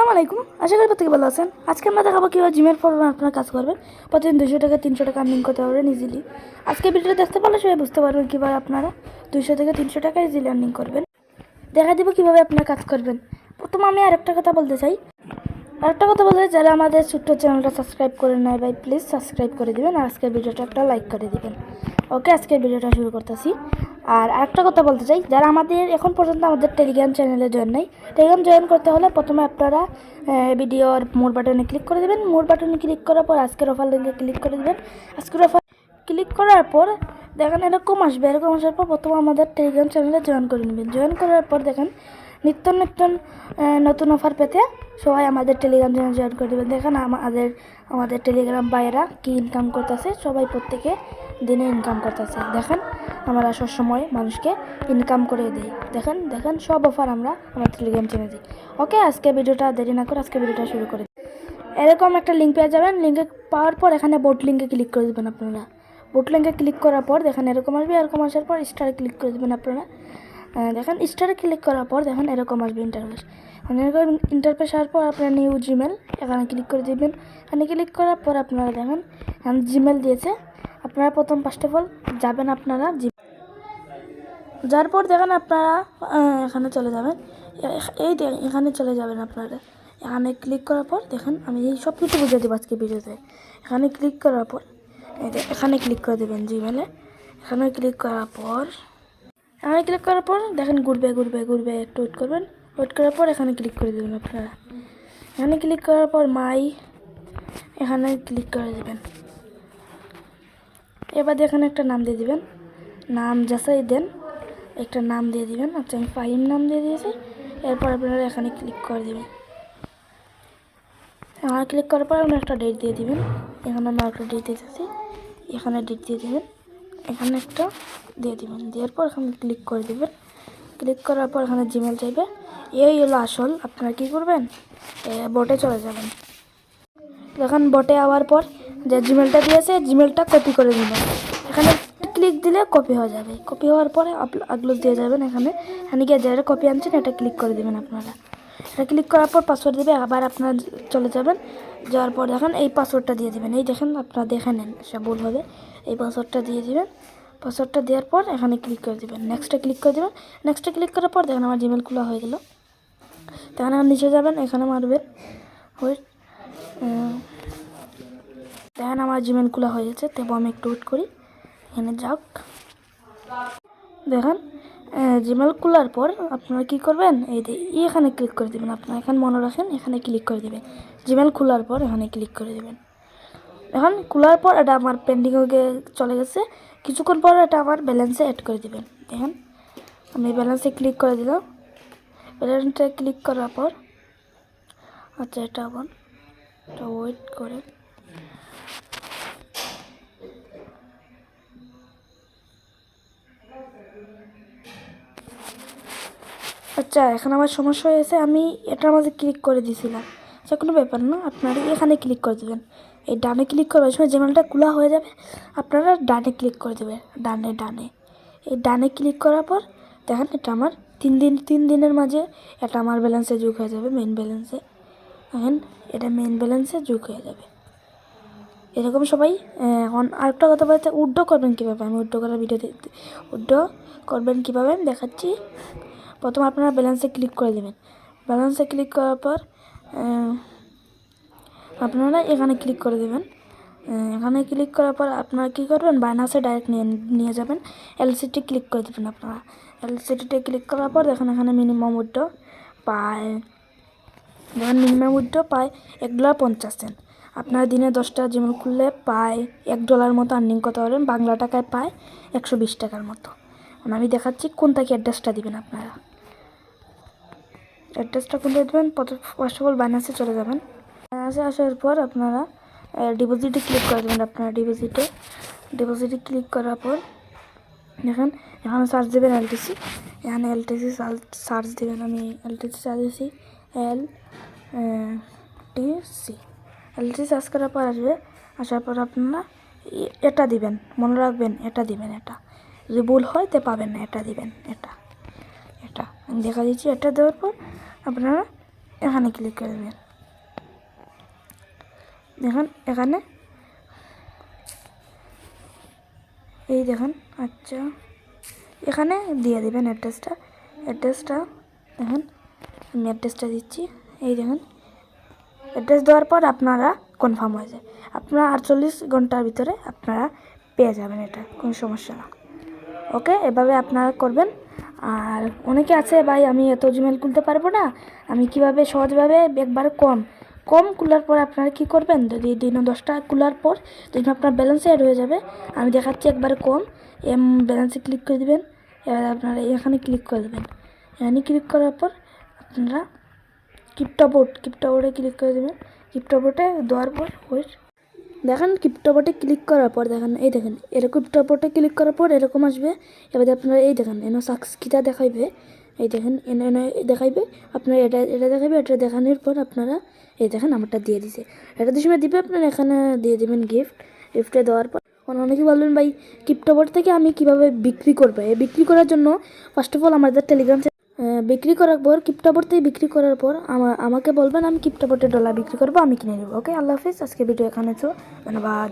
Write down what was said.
আসসালামু আলাইকুম। আশা করি প্রত্যেকে ভালো আছেন। আজকে আমরা দেখাবো কীভাবে জিমের ফর্মে আপনারা কাজ করবেন। প্রতিদিন দুশো টাকা তিনশো টাকা আর্নিং করতে পারবেন ইজিলি আজকে ভিডিওটা দেখতে পারলে সবাই বুঝতে পারবেন কীভাবে আপনারা দুইশো থেকে তিনশো টাকা ইজিলি আর্নিং করবেন। দেখা দেবো কীভাবে আপনারা কাজ করবেন। প্রথম আমি আরেকটা কথা বলতে চাই। আরেকটা কথা বলতে চাই, যারা আমাদের ছোট্ট চ্যানেলটা সাবস্ক্রাইব করে নেয় ভাই প্লিজ সাবস্ক্রাইব করে দেবেন। আর আজকের ভিডিওটা একটা লাইক করে দেবেন। ওকে আজকের ভিডিওটা শুরু করতেছি। আর আরেকটা কথা বলতে চাই, যারা আমাদের এখন পর্যন্ত আমাদের টেলিগ্রাম চ্যানেলে জয়েন নেই টেলিগ্রাম জয়েন করতে হলে প্রথমে আপনারা ভিডিওর মোর বাটনে ক্লিক করে দেবেন। মোর বাটনে ক্লিক করার পর আজকের অফার লিঙ্কে ক্লিক করে দেবেন। আজকের অফার ক্লিক করার পর দেখেন এরকম আসবে, এরকম আসার পর প্রথমে আমাদের টেলিগ্রাম চ্যানেলে জয়েন করে নেবেন। জয়েন করার পর দেখেন নিত্য নিত্য নতুন অফার পেতে সবাই আমাদের টেলিগ্রাম চ্যানেল জয়েন করে দেবেন। দেখেন আমাদের আমাদের টেলিগ্রাম বাইরা কি ইনকাম করতেছে। সবাই প্রত্যেকে দিনে ইনকাম করতেছে। দেখেন, আমরা সবসময় মানুষকে ইনকাম করে দিই। দেখেন দেখেন, সব অফার আমরা আমার টেলিগ্রাম চ্যানেলে দিই। ওকে আজকে ভিডিওটা দেরি না করে আজকে ভিডিওটা শুরু করে। এরকম একটা লিঙ্ক পেয়ে যাবেন। লিঙ্কে পাওয়ার পর এখানে বোট লিঙ্কে ক্লিক করে দেবেন আপনারা। বোট লিঙ্কে ক্লিক করার পর দেখেন এরকম আসবে, এরকম আসার পর স্টারে ক্লিক করে দেবেন আপনারা। দেখেন স্টারে ক্লিক করার পর দেখেন এরকম আসবে ইন্টারফেস এরকম ইন্টারফেস আসার পর আপনার নিউ জিমেল এখানে ক্লিক করে দেবেন। এখানে ক্লিক করার পর আপনারা দেখেন, এখানে জিমেল দিয়েছে। আপনারা প্রথম ফার্স্ট অফ অল যাবেন আপনারা জি- যার পর দেখেন আপনারা এখানে চলে যাবেন। এই এখানে চলে যাবেন আপনারা। এখানে ক্লিক করার পর দেখেন, আমি এই সব কিছু বুঝে দেবো আজকে ভিডিওতে। এখানে ক্লিক করার পর এখানে ক্লিক করে দেবেন জিমেলে এখানে ক্লিক করার পর এখানে ক্লিক করার পর দেখেন ঘুরবে ঘুরবে ঘুরবে একটু ওয়েট করবেন। ওয়েট করার পর এখানে ক্লিক করে দেবেন আপনারা। এখানে ক্লিক করার পর মাই এখানে ক্লিক করে দেবেন। এবার এখানে একটা নাম দিয়ে দিবেন। নাম যাচাই দেন। একটা নাম দিয়ে দিবেন। আচ্ছা আমি ফাইম নাম দিয়ে দিয়েছি। এরপর আপনারা এখানে ক্লিক করে দেবেন। এখানে ক্লিক করার পর আপনি একটা ডেট দিয়ে দিবেন। এখানে আমি একটা ডেট দিতেছি। এখানে ডেট দিয়ে দিবেন। এখানে একটা দিয়ে দিবেন। দেওয়ার পর এখানে ক্লিক করে দিবেন। ক্লিক করার পর এখানে জিমেল চাইবে। এই হলো আসল। আপনারা কী করবেন? বোটে চলে যাবেন। এখন বটে আওয়ার পর যে জিমেলটা দিয়েছে জিমেলটা কপি করে দিবেন। এখানে ক্লিক দিলে কপি হয়ে যাবে। কপি হওয়ার পরে আপলোড দিয়ে যাবেন এখানে। এখানে গিয়ে যারা কপি আনছেন, এটা ক্লিক করে দেবেন আপনারা। এটা ক্লিক করার পর পাসওয়ার্ড দেবে, আবার আপনারা চলে যাবেন। যাওয়ার পর দেখেন এই পাসওয়ার্ডটা দিয়ে দিবেন। এই দেখেন, আপনারা দেখে নেন সব ভুল হবে। এই পাসওয়ার্ডটা দিয়ে দিবেন। পাসওয়ার্ডটা দেওয়ার পর এখানে ক্লিক করে দেবেন। নেক্সটে ক্লিক করে দেবেন। নেক্সটে ক্লিক করার পর দেখেন আমার জিমেল খোলা হয়ে গেল। তখন আর নিচে যাবেন, এখানে মারবেন। ওয়েট দেখেন আমার জিমেল খোলা হয়ে গেছে। তবু আমি একটু ওয়েট করি। এখানে যাক। দেখেন জিমেল খোলার পর আপনারা কী করবেন? এই এখানে ক্লিক করে দেবেন আপনারা। এখানে মনে রাখেন, এখানে ক্লিক করে দেবেন। জিমেল খোলার পর এখানে ক্লিক করে দেবেন। এখন খোলার পর এটা আমার পেন্ডিং হয়ে চলে গেছে। কিছুক্ষণ পর এটা আমার ব্যালেন্সে অ্যাড করে দেবেন। দেখেন, আমি ব্যালেন্সে ক্লিক করে দিলাম। ব্যালেন্সে ক্লিক করার পর আচ্ছা এটা আবার ওয়েট করে। আচ্ছা এখন আমার সমস্যা হয়েছে, আমি এটার মাঝে ক্লিক করে দিয়েছিলাম সে কোনো ব্যাপার না, আপনারা এখানে ক্লিক করে দেবেন। এই ডানে ক্লিক করবার সময় জিমেলটা খোলা হয়ে যাবে, আপনারা ডানে ক্লিক করে দেবেন, ডানে ডানে। এই ডানে ক্লিক করার পর, দেখেন, এটা আমার তিন দিন, তিন দিনের মাঝে এটা আমার ব্যালেন্সে যোগ হয়ে যাবে মেন ব্যালেন্সে দেখেন, এটা মেন ব্যালেন্সে যোগ হয়ে যাবে। এরকম সবাই এখন আরেকটা কথা বলতে, উড্ডো করবেন কীভাবে? আমি উড্ডো করার ভিডিও দেখতে উড্ডো করবেন কীভাবে? আমি দেখাচ্ছি। প্রথম আপনারা ব্যালেন্সে ক্লিক করে দেবেন। ব্যালেন্সে ক্লিক করার পর আপনারা এখানে ক্লিক করে দেবেন। এখানে ক্লিক করার পর আপনারা কী করবেন? বাইনাসে ডাইরেক্ট নিয়ে নিয়ে যাবেন। এলসিটি ক্লিক করে দেবেন আপনারা। এলসিটিতে ক্লিক করার পর দেখেন এখানে মিনিমাম উড্ডো পায় যেমন মিনিমাম উইথড্র পায় এক ডলার পঞ্চাশ সেন্ট আপনার দিনে দশটা জিমেল খুললে পায় এক ডলার মতো আর্নিং করতে পারবেন। বাংলা টাকায় পায় একশো বিশ টাকার মতো। আমি দেখাচ্ছি কোন থেকে অ্যাড্রেসটা দিবেন আপনারা। অ্যাড্রেসটা কোনটা দেবেন ফার্স্ট অফ অল বাইনাসে চলে যাবেন। বাইনাসে আসার পর আপনারা ডিপোজিটে ক্লিক করে দেবেন আপনারা ডিপোজিটে ডিপোজিটে ক্লিক করার পর, দেখেন, এখানে সার্চ দেবেন এলটিসি এখানে এলটিসি সার্চ দেবেন আমি এলটিসি সার্চ দিয়েছি। এল টিসি এলটিসি সার্চ করার পর আসবে, আসার পর আপনারা এটা দিবেন, মনে রাখবেন, এটা দিবেন এটা। যদি ভুল হয়, তো পাবেন না, এটা দিবেন, এটা। এটা। আমি দেখা দিচ্ছি, এটা দেওয়ার পর আপনারা এখানে ক্লিক করে দেবেন দেখুন, এখানে এই দেখুন আচ্ছা। এখানে দিয়ে দেবেন অ্যাড্রেসটা অ্যাড্রেসটা দেখুন, আমি অ্যাড্রেসটা দিচ্ছি। এই দেখুন অ্যাড্রেস দেওয়ার পর আপনারা কনফার্ম হয়ে যায়। আপনারা আটচল্লিশ ঘণ্টার ভিতরে আপনারা পেয়ে যাবেন এটা, কোনো সমস্যা না। ওকে এভাবে আপনারা করবেন। আর অনেকে আছে, ভাই, আমি এত জিমেল খুলতে পারব না। আমি কীভাবে সহজভাবে একবার কম কম খোলার পর আপনারা কি করবেন? যদি দিন দশটা খোলার পর যদি আপনার ব্যালেন্স অ্যাড হয়ে যাবে, আমি দেখাচ্ছি একবারে কম, এম ব্যালেন্সে ক্লিক করে দেবেন। এবার আপনারা এখানে ক্লিক করে দেবেন। এখানে ক্লিক করার পর আপনারা ক্রিপ্টোবোর্ড ক্রিপ্টোবোর্ডে ক্লিক করে দেবেন। ক্রিপ্টোবোর্ডে দেওয়ার পর দেখেন ক্রিপ্টোবোর্ডে ক্লিক করার পর দেখেন, এই দেখেন, এরকম ক্রিপ্টোবোর্ডে ক্লিক করার পর এরকম আসবে। এবার আপনারা এই দেখেন, এনে সাকসকিটা দেখাইবে, এই দেখেন, এনে এনে দেখাইবে, আপনারা এটা এটা দেখাইবে, এটা দেখানোর পর আপনারা এই দেখেন আমারটা দিয়ে দিছে। এটা যে সময় দিবে, আপনারা এখানে দিয়ে দেবেন গিফট গিফটে দেওয়ার পর। অনেকে বলবেন, ভাই ক্রিপ্টোবোর্ড থেকে আমি কীভাবে বিক্রি করব? এই বিক্রি করার জন্য ফার্স্ট অফ অল আমাদের টেলিগ্রাম বিক্রি করার পর ক্রিপ্টোবোর্ড বিক্রি করার পর আমা- আমাকে বলবেন আমি কিপটাপটে ডলার বিক্রি করব, আমি কিনে নেব। ওকে, আল্লাহ হাফিজ, আজকে ভিডিও এখানে তো ধন্যবাদ।